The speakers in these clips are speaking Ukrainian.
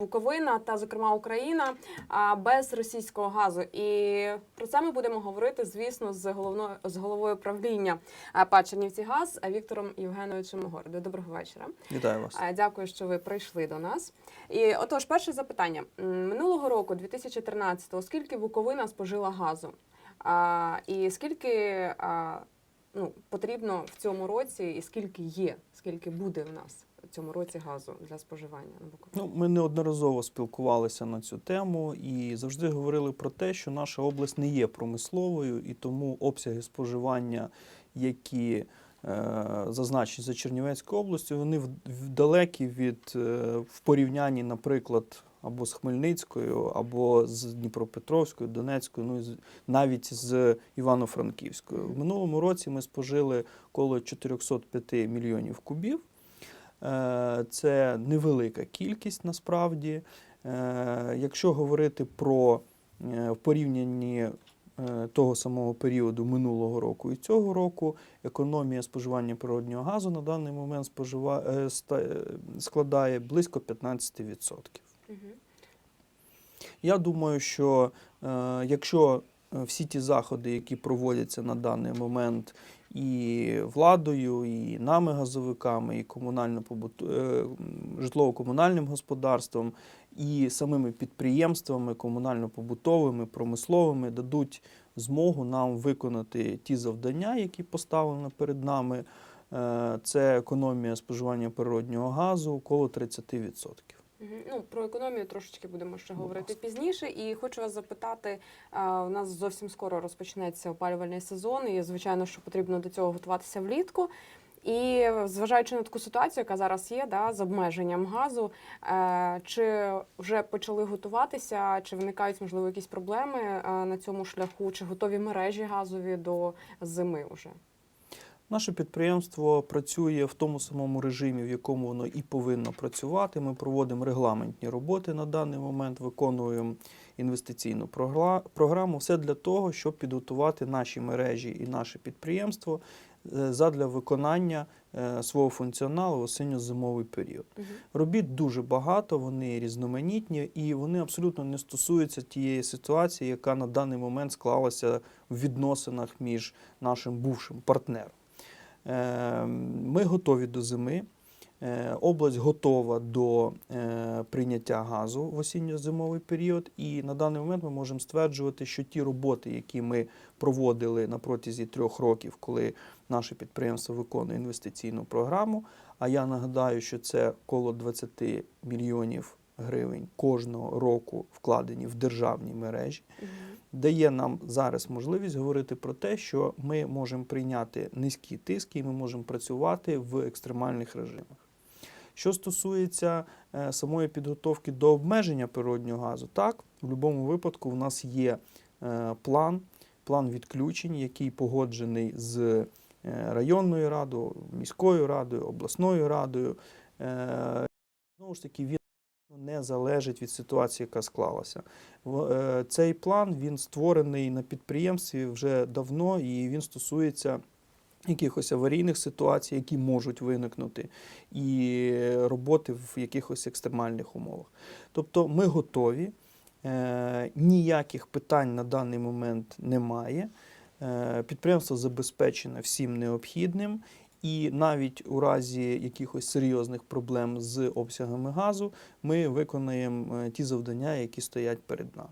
Буковина та, зокрема, Україна без російського газу. І про це ми будемо говорити, звісно, з головною з головою правління а, ПА «Чернівцігаз» Віктором Євгеновичем Гордою. Доброго вечора. Вітаю вас. Дякую, що ви прийшли до нас. І отож, перше запитання минулого року, 2013-го, скільки Буковина спожила газу? І скільки ну, потрібно в цьому році, і скільки є, скільки буде в нас цьому році газу для споживання на Буковині? Ну, ми неодноразово спілкувалися на цю тему і завжди говорили про те, що наша область не є промисловою, і тому обсяги споживання, які е, зазначені за Чернівецькою областю, вони далекі від е, в порівнянні, наприклад, або з Хмельницькою, або з Дніпропетровською, Донецькою, ну і навіть з Івано-Франківською. В минулому році ми спожили коло 405 мільйонів кубів. Е, Це невелика кількість насправді. Е, Якщо говорити про е, в порівнянні того самого періоду минулого року і цього року, економія споживання природнього газу на даний момент спожива... складає близько 15%. Мгм. Я думаю, що якщо всі ті заходи, які проводяться на даний момент і владою, і нами газовиками, і е, житлово-комунальним господарством, і самими підприємствами комунально-побутовими, промисловими дадуть змогу нам виконати ті завдання, які поставлені перед нами. Е, Це економія споживання природнього газу около 30%. Ну, про економію трошечки будемо ще говорити пізніше. І хочу вас запитати: у нас зовсім скоро розпочнеться опалювальний сезон, і звичайно, що потрібно до цього готуватися влітку. І зважаючи на таку ситуацію, яка зараз є, да, з обмеженням газу, е, чи вже почали готуватися, чи виникають можливо якісь проблеми е, на цьому шляху, чи готові мережі газові до зими вже? Наше підприємство працює в тому самому режимі, в якому воно і повинно працювати. Ми проводимо регламентні роботи на даний момент, виконуємо інвестиційну програму. Все для того, щоб підготувати наші мережі і наше підприємство е, задля виконання е, свого функціоналу в осінньо-зимовий період. Робіт дуже багато, вони різноманітні і вони абсолютно не стосуються тієї ситуації, яка на даний момент склалася в відносинах між нашим бувшим партнером. Е, Ми готові до зими. Е, Область готова до е, прийняття газу в осінньо-зимовий період, і на даний момент ми можемо стверджувати, що ті роботи, які ми проводили на протязі трьох років, коли наше підприємство виконує інвестиційну програму. А я нагадаю, що це коло 20 мільйонів гривень кожного року вкладені в державні мережі. Дає нам зараз можливість говорити про те, що ми можемо прийняти низькі тиски і ми можемо працювати в екстремальних режимах. Що стосується е, самої підготовки до обмеження природнього газу, так, в будь-якому випадку у нас є е, план, план відключень, який погоджений з е, районною радою, міською радою, обласною радою. Знову ж таки, він не залежить від ситуації, яка склалася. Е, Цей план він створений на підприємстві вже давно, і він стосується якихось аварійних ситуацій, які можуть виникнути, і роботи в якихось екстремальних умовах. Тобто ми готові, е, ніяких питань на даний момент немає. Е, Підприємство забезпечене всім необхідним. І навіть у разі якихось серйозних проблем з обсягами газу ми виконаємо е, ті завдання, які стоять перед нами.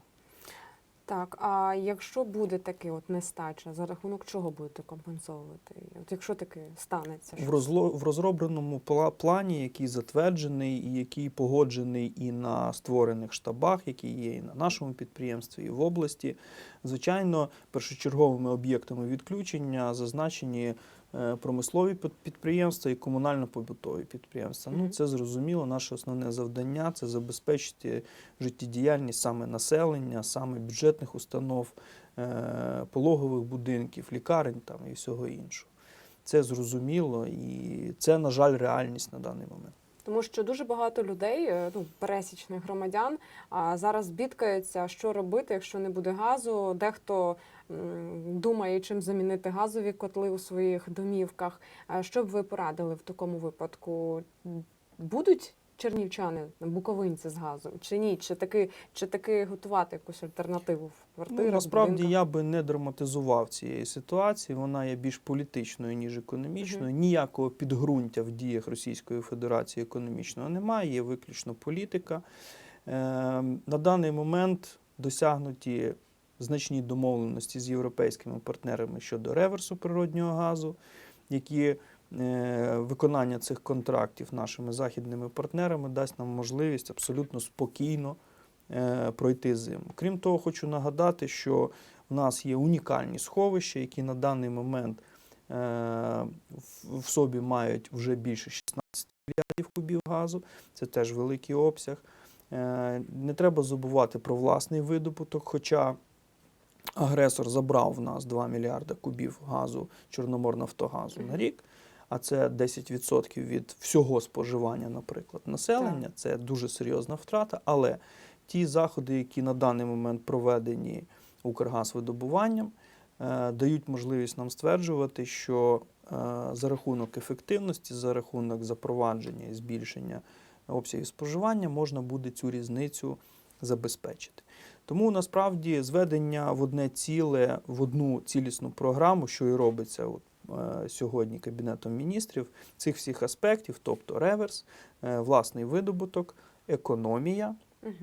Так, а якщо буде таке от нестача, за рахунок чого будете компенсовувати? От якщо таке станеться, В, розло, в розробленому пла- плані, який затверджений і який погоджений і на створених штабах, які є і на нашому підприємстві, і в області, звичайно, першочерговими об'єктами відключення зазначені промислові під- підприємства і комунально-побутові підприємства. Ну, це зрозуміло. Наше основне завдання це забезпечити життєдіяльність саме населення, саме бюджетних установ, е, пологових будинків, лікарень там і всього іншого. Це зрозуміло, і це, на жаль, реальність на даний момент. тому що дуже багато людей, е, ну пересічних громадян, а зараз бідкаються, що робити, якщо не буде газу. Дехто думає, чим замінити газові котли у своїх домівках. Що б ви порадили в такому випадку? Будуть чернівчани, буковинці з газом, чи ні? Чи таки, чи таки готувати якусь альтернативу в квартирах? Ну, насправді будинках? я би не драматизував цієї ситуації. Вона є більш політичною, ніж економічною. Ніякого підґрунтя в діях Російської Федерації економічного немає, є виключно політика. Е, на даний момент досягнуті значні домовленості з європейськими партнерами щодо реверсу природнього газу, які е, виконання цих контрактів нашими західними партнерами дасть нам можливість абсолютно спокійно е, пройти зиму. Крім того, хочу нагадати, що в нас є унікальні сховища, які на даний момент е, в- собі мають вже більше 16 мільярдів кубів газу. Це теж великий обсяг. Не треба забувати про власний видобуток, хоча агресор забрав в нас 2 мільярда кубів газу Чорноморнафтогазу на рік, а це 10% від всього споживання, наприклад, населення. Це дуже серйозна втрата. Але ті заходи, які на даний момент проведені Укргазвидобуванням, е, дають можливість нам стверджувати, що е, за рахунок ефективності, за рахунок запровадження і збільшення обсягів споживання можна буде цю різницю забезпечити. Тому насправді зведення в одне ціле, в одну цілісну програму, що і робиться от, е, сьогодні Кабінетом міністрів, цих всіх аспектів, тобто реверс, е, власний видобуток, економія, Мгм.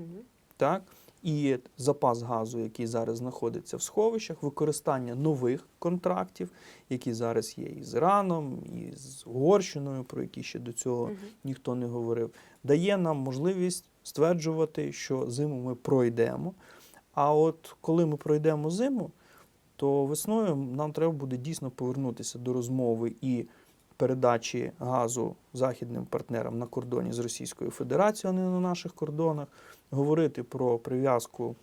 так, і запас газу, який зараз знаходиться в сховищах, використання нових контрактів, які зараз є і з Іраном, і з Угорщиною, про які ще до цього Мгм. ніхто не говорив, дає нам можливість стверджувати, що зиму ми пройдемо. А от коли ми пройдемо зиму, то весною нам треба буде дійсно повернутися до розмови і передачі газу західним партнерам на кордоні з Російською Федерацією, а не на наших кордонах, говорити про прив'язку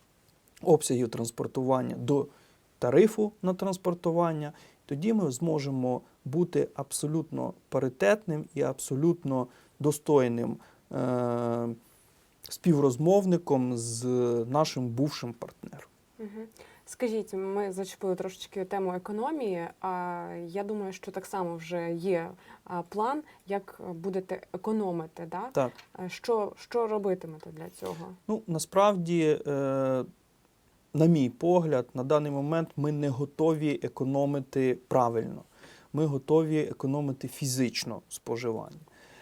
обсягів транспортування до тарифу на транспортування. Тоді ми зможемо бути абсолютно паритетним і абсолютно достойним е- співрозмовником з нашим бувшим партнером. Скажіть, ми зачепили трошечки тему економії. А я думаю, що так само вже є план, як будете економити. Да? Так. Що, що робитимете для цього? Ну, насправді, е, на мій погляд, на даний момент ми не готові економити правильно. Ми готові економити фізично споживання.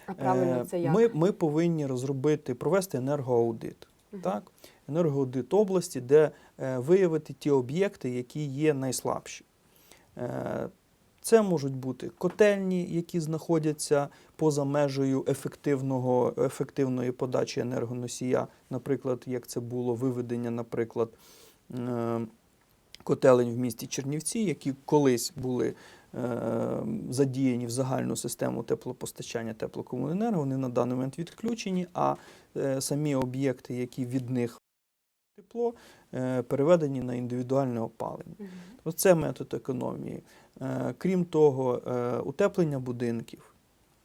А правильно Е, це як? Ми, ми повинні розробити, провести енергоаудит. Мгм. Так? Енергоаудит області, де е, виявити ті об'єкти, які є найслабші. Е, це можуть бути котельні, які знаходяться поза межею ефективного, ефективної подачі енергоносія, наприклад, як це було виведення, наприклад, е, котелень в місті Чернівці, які колись були задіяні в загальну систему теплопостачання теплокомуненерго, вони на даний момент відключені, а е, самі об'єкти, які від них тепло, е, переведені на індивідуальне опалення. Мгм. Оце метод економії. Е, Крім того, е, утеплення будинків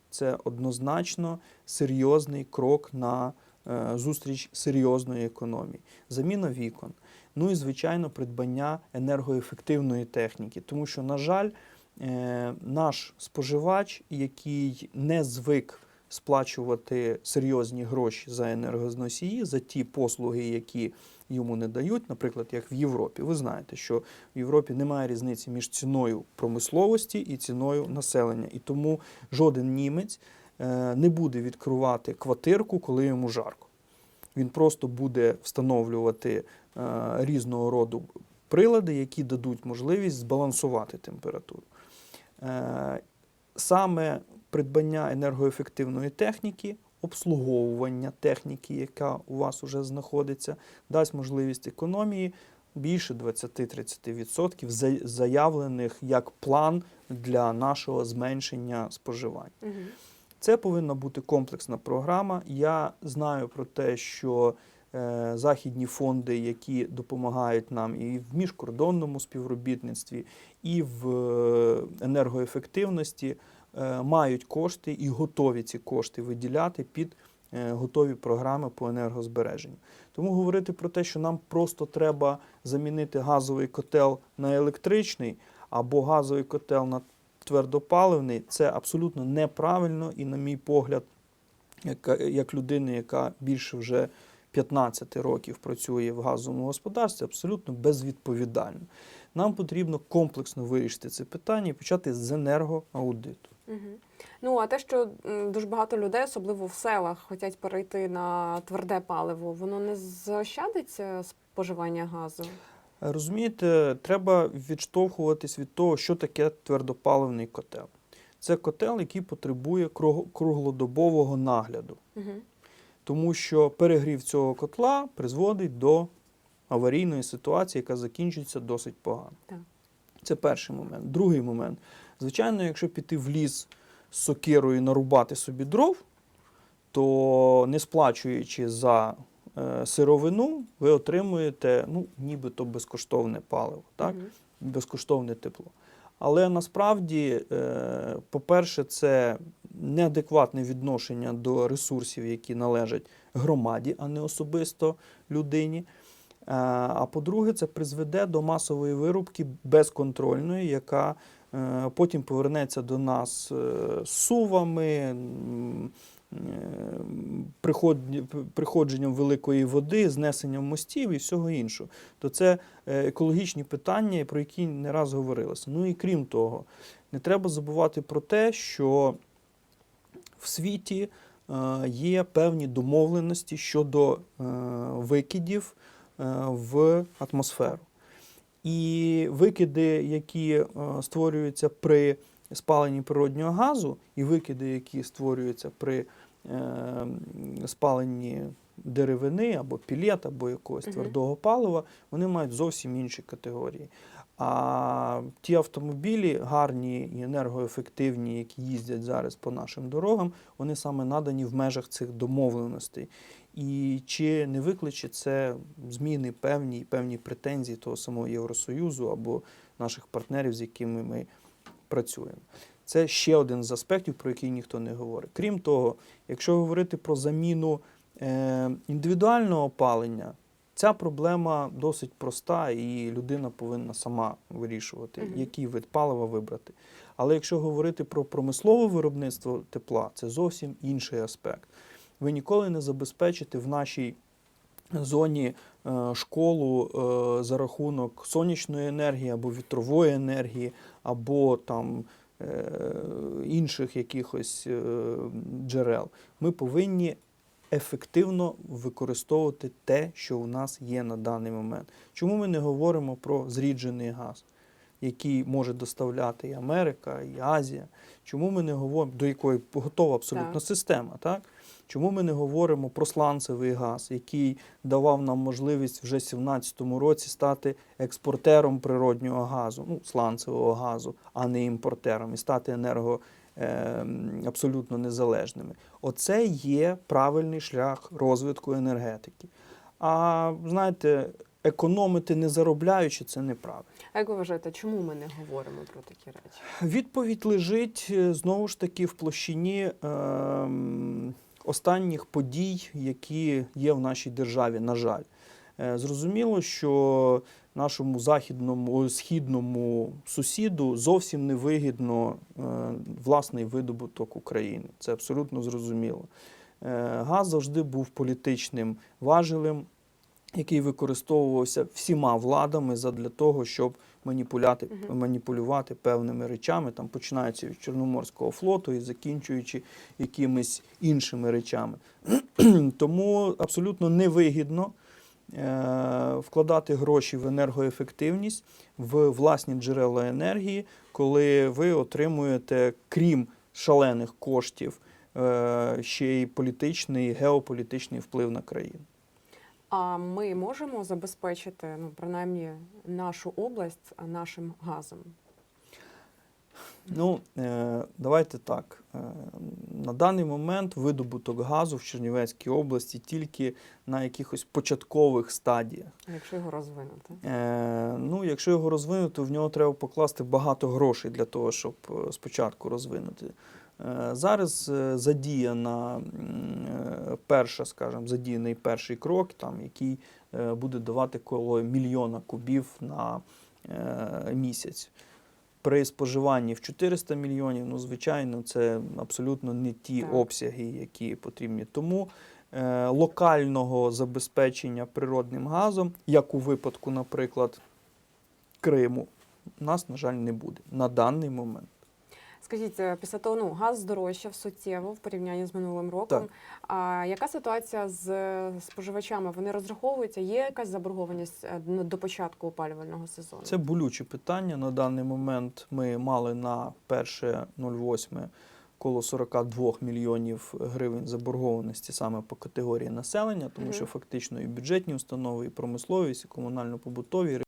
це однозначно серйозний крок на е, зустріч серйозної економії. Заміна вікон. Ну і, звичайно, придбання енергоефективної техніки. Тому що, на жаль, е, наш споживач, який не звик сплачувати серйозні гроші за енергоносії, за ті послуги, які йому не дають, наприклад, як в Європі. Ви знаєте, що в Європі немає різниці між ціною промисловості і ціною населення. І тому жоден німець е, не буде відкривати квартирку, коли йому жарко. Він просто буде встановлювати е, різного роду прилади, які дадуть можливість збалансувати температуру. Е, Саме придбання енергоефективної техніки, обслуговування техніки, яка у вас вже знаходиться, дасть можливість економії більше 20-30% заявлених як план для нашого зменшення споживання. Це повинна бути комплексна програма. Я знаю про те, що західні фонди, які допомагають нам і в міжкордонному співробітництві, і в е, енергоефективності, е, мають кошти і готові ці кошти виділяти під е, готові програми по енергозбереженню. Тому говорити про те, що нам просто треба замінити газовий котел на електричний або газовий котел на твердопаливний, це абсолютно неправильно і, на мій погляд, як людини, яка більше вже 15 років працює в газовому господарстві, абсолютно безвідповідально. Нам потрібно комплексно вирішити це питання і почати з енергоаудиту. Угу. Ну а те, що дуже багато людей, особливо в селах, хочуть перейти на тверде паливо, воно не заощадиться споживання газу. Розумієте, треба відштовхуватись від того, що таке твердопаливний котел. Це котел, який потребує круглодобового нагляду, Угу. Тому що перегрів цього котла призводить до аварійної ситуації, яка закінчується досить погано. Так. Це перший момент. Другий момент. Звичайно, якщо піти в ліс з сокирою нарубати собі дров, то не сплачуючи за е, сировину, ви отримуєте ну, нібито безкоштовне паливо, так? безкоштовне тепло. Але насправді, е, по-перше, це неадекватне відношення до ресурсів, які належать громаді, а не особисто людині. Е, А по-друге, це призведе до масової вирубки безконтрольної, яка е, потім повернеться до нас е, сувами, приходженням великої води, знесенням мостів і всього іншого. То це екологічні питання, про які не раз говорилося. Ну і крім того, не треба забувати про те, що в світі е, є певні домовленості щодо е, викидів е, в атмосферу. І викиди, які створюються при спаленні природнього газу, і викиди, які створюються при спаленні деревини або пілет, або якогось твердого палива, вони мають зовсім інші категорії. А ті автомобілі гарні і енергоефективні, які їздять зараз по нашим дорогам, вони саме надані в межах цих домовленостей. І чи не викличе це зміни певні певні претензії того самого Євросоюзу або наших партнерів, з якими ми працюємо? Це ще один з аспектів, про який ніхто не говорить. Крім того, якщо говорити про заміну е, індивідуального опалення, ця проблема досить проста, і людина повинна сама вирішувати, Мгм. який вид палива вибрати. Але якщо говорити про промислове виробництво тепла, це зовсім інший аспект. Ви ніколи не забезпечите в нашій зоні е, школу е, за рахунок сонячної енергії або вітрової енергії, або там е, інших якихось джерел. Ми повинні ефективно використовувати те, що у нас є на даний момент. Чому ми не говоримо про зріджений газ, який може доставляти і Америка, і Азія? Чому ми не говоримо, до якої готова абсолютно Так. система, так? Чому ми не говоримо про сланцевий газ, який давав нам можливість вже в 2017 році стати експортером природнього газу, ну, сланцевого газу, а не імпортером, і стати енерго абсолютно незалежними? Оце є правильний шлях розвитку енергетики. А знаєте, економити не заробляючи це неправильно. А як ви вважаєте, чому ми не говоримо про такі речі? Відповідь лежить е, знову ж таки в площині ем, останніх подій, які є в нашій державі, на жаль. Е, Зрозуміло, що нашому західному східному сусіду зовсім не вигідно е, власний видобуток України. Це абсолютно зрозуміло. Е, Газ завжди був політичним важелем, який використовувався всіма владами задля того, щоб маніпуляти, маніпулювати певними речами, там починаючи від Чорноморського флоту і закінчуючи якимись іншими речами. Тому абсолютно невигідно е, вкладати гроші в енергоефективність, в власні джерела енергії, коли ви отримуєте, крім шалених коштів, е, ще й політичний, геополітичний вплив на країну. А ми можемо забезпечити, ну принаймні, нашу область нашим газом? Ну, е, давайте так. Е, на даний момент видобуток газу в Чернівецькій області тільки на якихось початкових стадіях. Якщо його розвинути? Е, ну, якщо його розвинути, в нього треба покласти багато грошей для того, щоб спочатку розвинути. Зараз задіяна перша, скажімо, задіяний перший крок, там, який буде давати коло мільйона кубів на місяць. При споживанні в 400 мільйонів, ну звичайно, це абсолютно не ті Так. обсяги, які потрібні. Тому е, локального забезпечення природним газом, як у випадку, наприклад, Криму, у нас, на жаль, не буде на даний момент. Скажіть, е, після того ну, газ здорожчав суттєво в порівнянні з минулим роком. Так. А яка ситуація з е, споживачами? Вони розраховуються? Є якась заборгованість е, до початку опалювального сезону? Це болюче питання. На даний момент ми мали на 1.08 коло 42 мільйонів гривень заборгованості саме по категорії населення, тому Мгм. що фактично і бюджетні установи, і промисловість, і комунально-побутові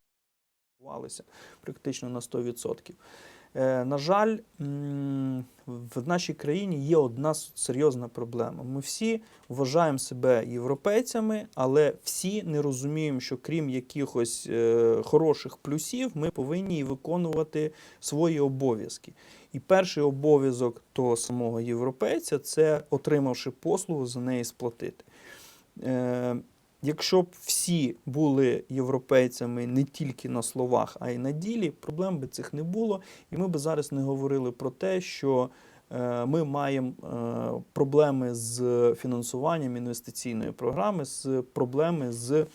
реалізувалися практично на 100%. Е, На жаль, в нашій країні є одна серйозна проблема. Ми всі вважаємо себе європейцями, але всі не розуміємо, що крім якихось е, хороших плюсів, ми повинні виконувати свої обов'язки. І перший обов'язок того самого європейця це, отримавши послугу, за неї сплатити. Якщо б всі були європейцями не тільки на словах, а й на ділі, проблем би цих не було. І ми б зараз не говорили про те, що е, ми маємо е, проблеми з фінансуванням інвестиційної програми, з проблеми з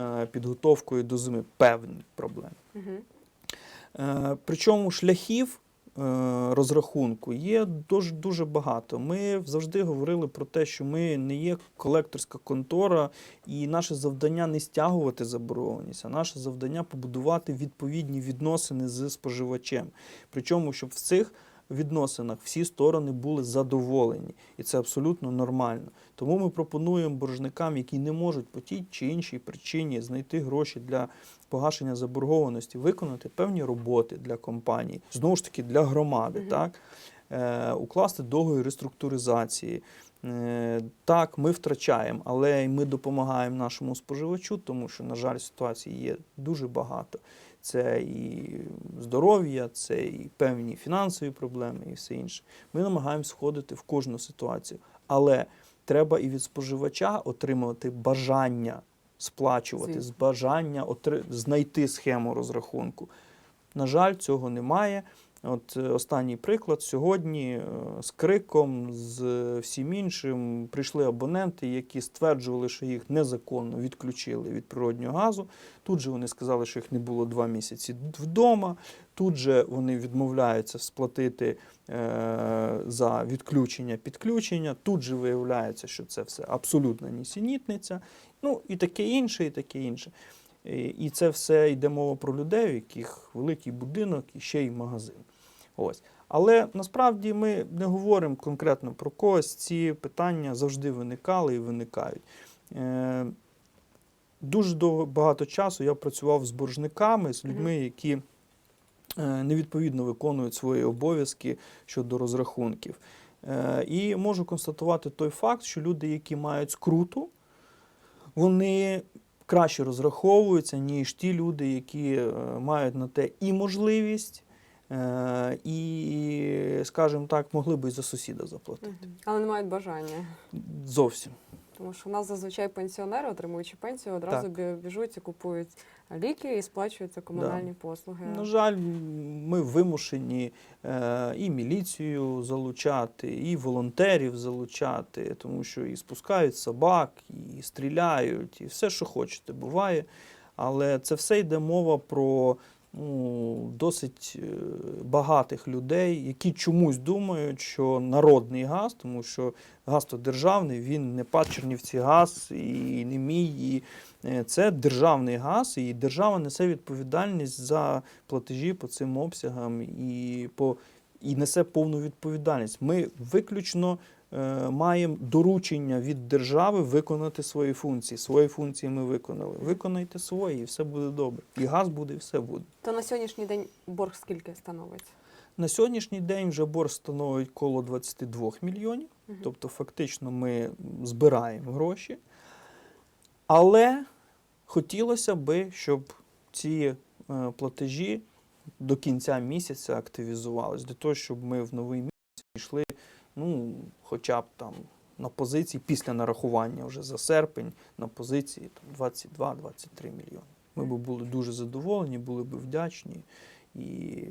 е, підготовкою до зими. Певні проблеми. Угу. Причому шляхів розрахунку є дуже, дуже багато. Ми завжди говорили про те, що ми не є колекторська контора, і наше завдання не стягувати заборгованість, а наше завдання побудувати відповідні відносини з споживачем. Причому, щоб в цих відносинах всі сторони були задоволені, і це абсолютно нормально. Тому ми пропонуємо боржникам, які не можуть по тій чи іншій причині знайти гроші для погашення заборгованості, виконати певні роботи для компаній, знову ж таки для громади, Мгм. так? Е, укласти договір реструктуризації. Е, так, ми втрачаємо, але ми допомагаємо нашому споживачу, тому що, на жаль, ситуацій є дуже багато. Це і здоров'я, це і певні фінансові проблеми, і все інше. Ми намагаємося входити в кожну ситуацію. Але треба і від споживача отримувати бажання сплачувати, Звісно. з бажання отри... знайти схему розрахунку. На жаль, цього немає. От е, останній приклад сьогодні е, з криком, з е, всім іншим прийшли абоненти, які стверджували, що їх незаконно відключили від природнього газу. Тут же вони сказали, що їх не було два місяці вдома. Тут же вони відмовляються сплатити за відключення підключення. Тут же виявляється, що це все абсолютна нісенітниця. Ну і таке інше, і таке інше. І і це все йде мова про людей, у яких великий будинок і ще й магазин. Ось. Але насправді ми не говоримо конкретно про когось. Ці питання завжди виникали і виникають. Е, дуже довго, багато часу я працював з боржниками, з людьми, які е, невідповідно виконують свої обов'язки щодо розрахунків. Е, і можу констатувати той факт, що люди, які мають скруту, вони краще розраховуються, ніж ті люди, які е, мають на те і можливість, е, і, скажімо так, могли би і за сусіда заплатити. Але не мають бажання. Зовсім. Тому що у нас зазвичай пенсіонери, отримуючи пенсію, одразу бі- біжуть і купують ліки і сплачуються комунальні комунальні послуги. На жаль, ми вимушені е, і міліцію залучати, і волонтерів залучати, тому що і спускають собак, і стріляють, і все, що хочете, буває. Але це все йде мова про ну, досить е, багатих людей, які чомусь думають, що народний газ, тому що газ то державний, він не пад Чернівці газ і не мій. І е, це державний газ, і держава несе відповідальність за платежі по цим обсягам і по і несе повну відповідальність. Ми виключно маємо доручення від держави виконати свої функції. Свої функції ми виконали. Виконайте свої, і все буде добре. І газ буде, і все буде. То на сьогоднішній день борг скільки становить? На сьогоднішній день вже борг становить коло 22 мільйонів. Мгм. Тобто, фактично, ми збираємо гроші. Але хотілося би, щоб ці е, платежі до кінця місяця активізувались, для того, щоб ми в новий місяць йшли, ну, хоча б там на позиції після нарахування вже за серпень, на позиції там, 22-23 мільйони. Ми б були дуже задоволені, були б вдячні. І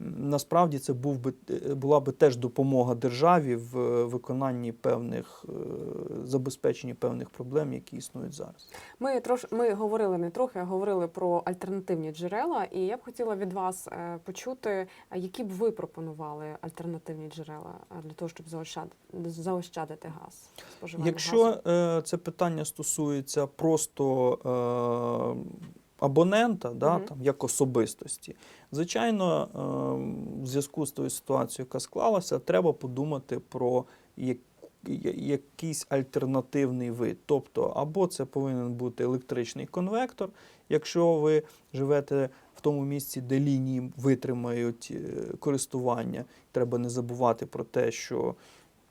насправді це був би була би теж допомога державі в е, виконанні певних е, забезпеченні певних проблем, які існують зараз. Ми трош ми говорили не трохи, а говорили про альтернативні джерела. І я б хотіла від вас е, почути, які б ви пропонували альтернативні джерела для того, щоб заощадити, заощадити газ. споживання Якщо газу? це питання стосується просто е, абонента, да, Мгм. там, як особистості, звичайно, е, в зв'язку з тою ситуацією, яка склалася, треба подумати про як, якийсь альтернативний вид. Тобто, або це повинен бути електричний конвектор, якщо ви живете в тому місці, де лінії витримають е, користування, треба не забувати про те, що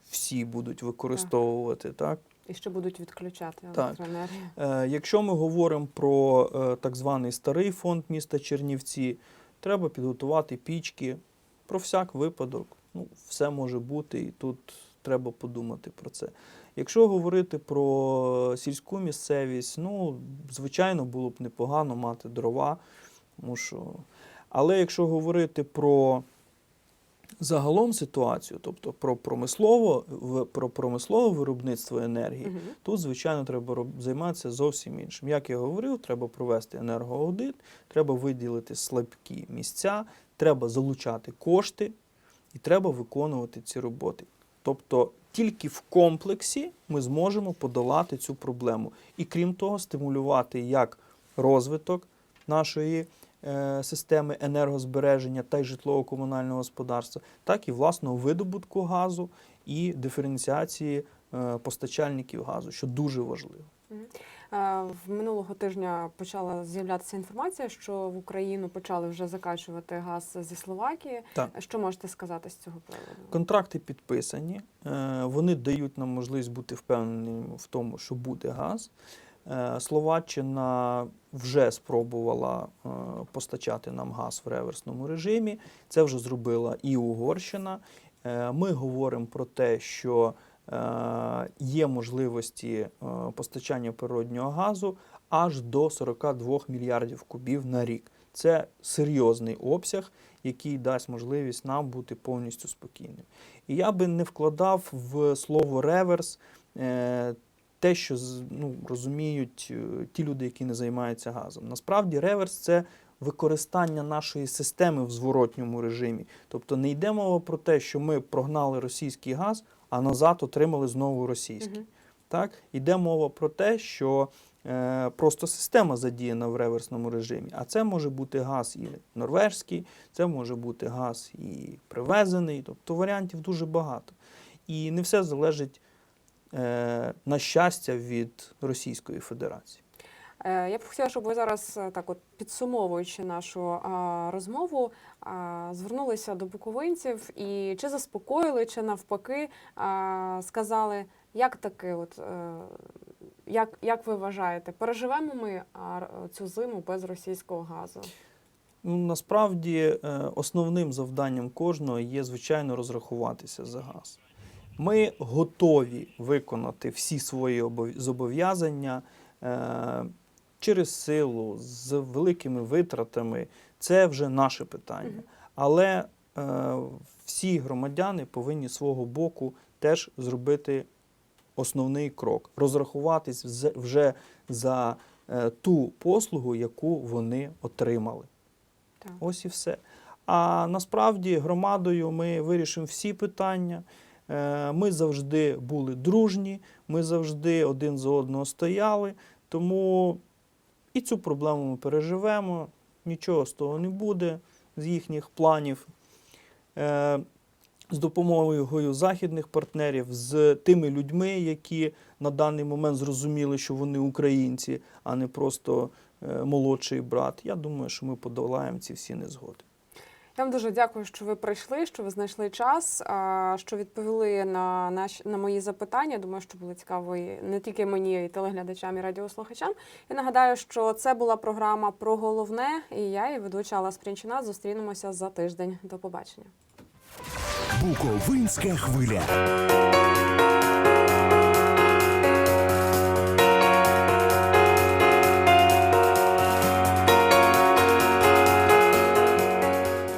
всі будуть використовувати так. І ще будуть відключати електроенергію. Е, Якщо ми говоримо про е, так званий старий фонд міста Чернівці, треба підготувати пічки про всяк випадок. Ну, все може бути, і тут треба подумати про це. Якщо говорити про сільську місцевість, ну, звичайно, було б непогано мати дрова. Тому що... Але якщо говорити про загалом ситуацію, тобто про промислово, про промислове виробництво енергії, Мгм. Тут, звичайно, треба займатися зовсім іншим. Як я говорив, треба провести енергоаудит, треба виділити слабкі місця, треба залучати кошти і треба виконувати ці роботи. Тобто тільки в комплексі ми зможемо подолати цю проблему. І крім того, стимулювати як розвиток нашої системи енергозбереження та й житлово-комунального господарства, так і власного видобутку газу і диференціації е, постачальників газу, що дуже важливо. Е, В минулого тижня почала з'являтися інформація, що в Україну почали вже закачувати газ зі Словакії. Так. Що можете сказати з цього приводу? Контракти підписані, е, вони дають нам можливість бути впевненими в тому, що буде газ. Е, Словаччина вже спробувала е, постачати нам газ в реверсному режимі. Це вже зробила і Угорщина. Е, Ми говоримо про те, що є можливості постачання природнього газу аж до 42 мільярдів кубів на рік. Це серйозний обсяг, який дасть можливість нам бути повністю спокійним. І я би не вкладав в слово реверс те, що ну, розуміють е, ті люди, які не займаються газом. Насправді, реверс це використання нашої системи в зворотньому режимі. Тобто не йде мова про те, що ми прогнали російський газ, а назад отримали знову російський. Мгм. Так? Іде мова про те, що е, просто система задіяна в реверсному режимі. А це може бути газ і норвежський, це може бути газ і привезений. Тобто варіантів дуже багато. І не все залежить, на щастя, від Російської Федерації. Е, Я б хотіла, щоб ви зараз, е, так от підсумовуючи нашу а, розмову, а, звернулися до буковинців і чи заспокоїли, чи навпаки а, сказали, як таки, от е, як, як ви вважаєте, переживемо ми а, цю зиму без російського газу? Ну, насправді е, основним завданням кожного є, звичайно, розрахуватися за газ. Ми готові виконати всі свої зобов'язання е, через силу, з великими витратами. Це вже наше питання. Але е, всі громадяни повинні свого боку теж зробити основний крок розрахуватись вже за е, ту послугу, яку вони отримали. Так. Ось і все. А насправді громадою ми вирішимо всі питання. Е, Ми завжди були дружні, ми завжди один за одного стояли. Тому і цю проблему ми переживемо. Нічого з того не буде, з їхніх планів. Е, З допомогою західних партнерів, з тими людьми, які на даний момент зрозуміли, що вони українці, а не просто е, молодший брат. Я думаю, що ми подолаємо ці всі незгоди. Я вам дуже дякую, що ви прийшли, що ви знайшли час, що відповіли на наші на мої запитання. Думаю, що було цікаво і не тільки мені, й телеглядачам і радіослухачам. І нагадаю, що це була програма про головне. І я, і ведуча Алла Спрінчина, зустрінемося за тиждень. До побачення. Буковинська хвиля.